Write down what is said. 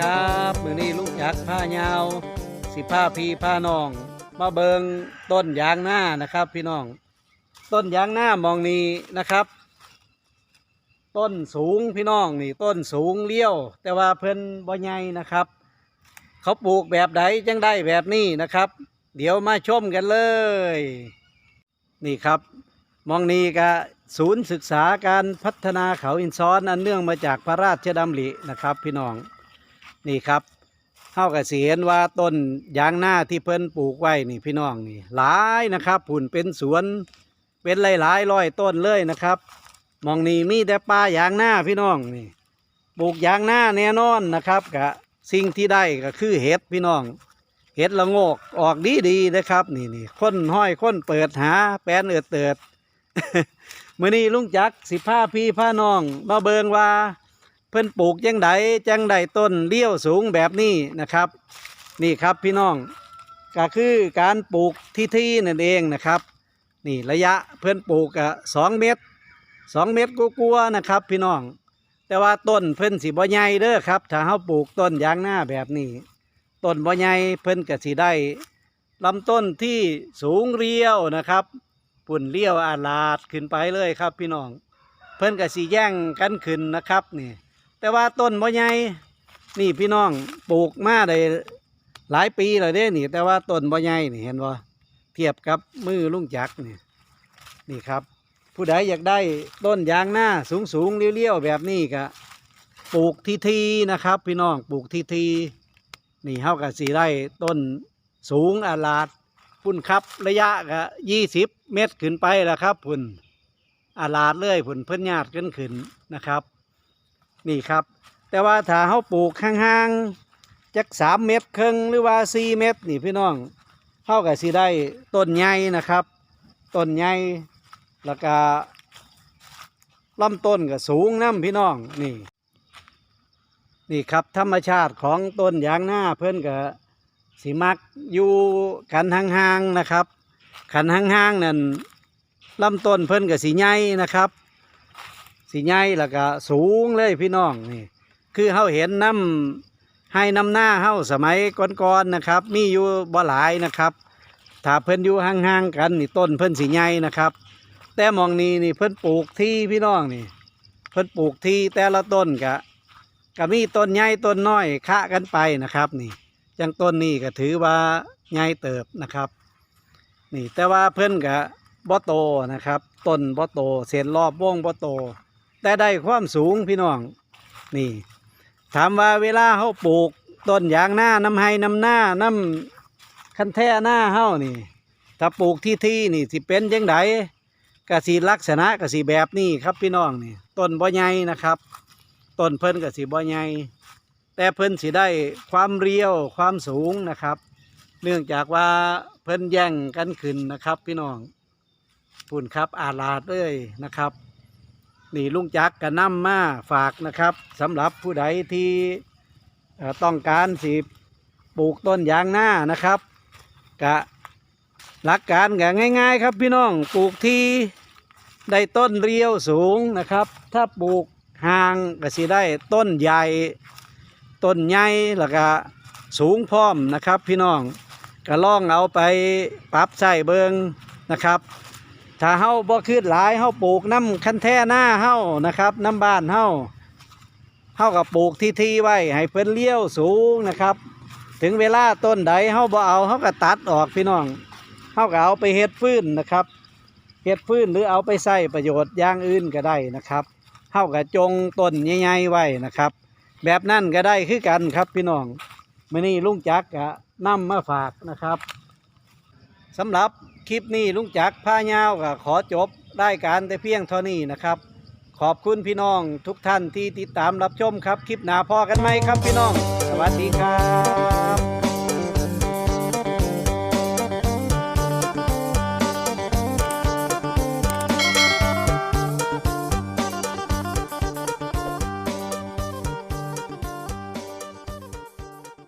จักผ้ายาว สิผ้าพีผ้าน้อง มาเบิงต้นยางหน้านะครับ พี่น้อง ต้นยางหน้ามองนี้นะครับ ต้นสูงพี่น้องนี่ต้นสูงเลี้ยว แต่ว่าเพิ่นบ่ใหญ่นะครับ เขาปลูกแบบใดจังได้แบบนี้นะครับ เดี๋ยวมาชมกันเลย นี่ครับมองนี้ก็ศูนย์ศึกษาการพัฒนาเขาอินซ้อนอันเนื่องมาจากพระราชดำรินะครับพี่น้อง นี่ครับเท่ากับเสียนว่าต้นยางหน้าที่เพิ่นปลูกไว้นี่พี่น้องนี่หลายนะครับผุ่นเป็นสวนเป็นหลายร้อยต้นเลยนะครับมองนี่มีแต่ป่ายางหน้าพี่น้องนี่ปลูกยางหน้าแน่นอนนะครับกะสิ่งที่ได้ก็คือเห็ดพี่น้องเห็ดละโงกออกดีดีนะครับ นี่นี่ค้นห้อยค้นเปิดหาแปนเอิดเติดมื่อนี้ลุงจักสิผ้าพี่ผ้าน้อง มาเบิงว่า เพิ่นปลูกจังไดจังไดต้นเลี้ยวสูงแบบนี้นะครับ นี่ครับพี่น้องก็คือการปลูกที่ที่นั่นเองนะครับ นี่ระยะเพิ่นปลูกอะสองเมตรสองเมตรกลัวๆนะครับ พี่น้อง แต่ว่าต้นเพิ่นสิบ่ใหญ่เด้อครับ ถ้าเฮาปลูกต้นยางหน้าแบบนี้ต้นบ่ใหญ่เพิ่นก็สิได้ลำต้นที่สูงเรียวนะครับปุ่นเลี้ยวอาลาดขึ้นไปเลยครับ พี่น้อง เพิ่นก็สิแย่งกันขึ้นนะครับนี่ แต่ว่าต้นบ่ใหญ่นี่พี่น้องปลูกมาได้หลายปีแล้วเด้นี่ แต่ว่าต้นบ่ใหญ่นี่เห็นบ่เทียบกับมือลุงจักนี่นี่ครับ ผู้ใดอยากได้ต้นยางหน้าสูงสูงๆเลี้ยวๆแบบนี้ก็ปลูกทีทีนะครับ พี่น้องปลูกทีทีนี่เฮากับสีได้ต้นสูงอาลาดพุ่นครับระยะก็ยี่สิบเมตรขึ้นไปแล้วครับพุ่นอาลาดเลยพุ่นเพิ่นญาติกันขึ้นนะครับ นี่ครับ แต่ว่าถ้าเฮาปลูกห่างๆจักสามเมตรครึ่งหรือว่าสี่เมตรนี่พี่น้องเฮากับสีได้ต้นใหญ่นะครับต้นใหญ่แล้วก็ลำต้นก็สูงน้ำพี่น้องนี่ นี่ครับธรรมชาติของต้นยางหน้าเพื่อนก็สิมักอยู่กันห่างๆนะครับ ขันห่างๆนั่นลำต้นเพื่อนก็สีใหญ่นะครับ สีใหญ่แล้วก็สูงเลยพี่น้องนี่ คือเฮาเห็นน้ำให้น้ำหน้าเฮาสมัยก่อนๆนะครับ มีอยู่บ่หลายนะครับถ้าเพิ่นอยู่ห่างๆกันนี่ต้นเพิ่นสีใหญ่นะครับ แต่มองนี้นี่เพิ่นปลูกที่พี่น้องนี่ เพิ่นปลูกที่แต่ละต้นกะก็มีต้นใหญ่ต้นน้อยคะกันไปนะครับ นี่จังต้นนี้ก็ถือว่าใหญ่เติบนะครับ นี่แต่ว่าเพิ่นกะบ่โตนะครับต้นบ่โตเศษรอบวงบ่โต แต่ได้ความสูงพี่น้อง นี่ ถามว่าเวลาเขาปลูกต้นยางหน้าน้ำไห้น้ำหน้าน้ำคันแท่หน้าเฮานี่ ถ้าปลูกที่ที่นี่สิเป็นยังไงกสีลักษณะกสีแบบนี้ครับพี่น้องนี่ต้นบ่ใหญ่นะครับต้นเพิ่นกสีบ่ใหญ่แต่เพิ่นสิได้ความเรียวความสูงนะครับ เนื่องจากว่าเพิ่นแย่งกันขึ้นนะครับ พี่น้องปุ่นครับอาลาดเลยนะครับ นี่ลุงจักรก็นำมาฝากนะครับสำหรับผู้ใดที่ต้องการสิปลูกต้นยางหน้านะครับกะหลักการก็ง่าย ๆ ครับพี่น้องปลูกที่ได้ต้นเรียวสูงนะครับ ถ้าปลูกห่างก็สิได้ต้นใหญ่ต้นใหญ่แล้วก็สูงพร้อมนะครับ พี่น้องก็ลองเอาไปปรับใส่เบิงนะครับ ถ้าเฮาบ่คืดหลายเฮาปลูกน้ำคันแท่หน้าเฮานะครับน้ำบ้านเฮาเฮากับปลูกที่ที่ไว้ให้เพิ่นเลี้ยวสูงนะครับ ถึงเวลาต้นใดเฮาบ่เอาเฮาก็ตัดออกพี่น้องเฮาก็เอาไปเฮ็ดฟืนนะครับเฮ็ดฟืนหรือเอาไปใส่ประโยชน์อย่างอื่นก็ได้นะครับเฮาก็จงต้นใหญ่ๆไว้นะครับ แบบนั้นก็ได้คือกันครับพี่น้องมื้อนี้ลุงจักก็นำมาฝากนะครับสำหรับ คลิปนี้ลุงจักผ้ายาวก็ขอจบรายการแต่เพียงเท่านี้นะครับ ขอบคุณพี่น้องทุกท่านที่ติดตามรับชมครับ คลิปหน้าพอกันไหมครับพี่น้อง สวัสดีครับ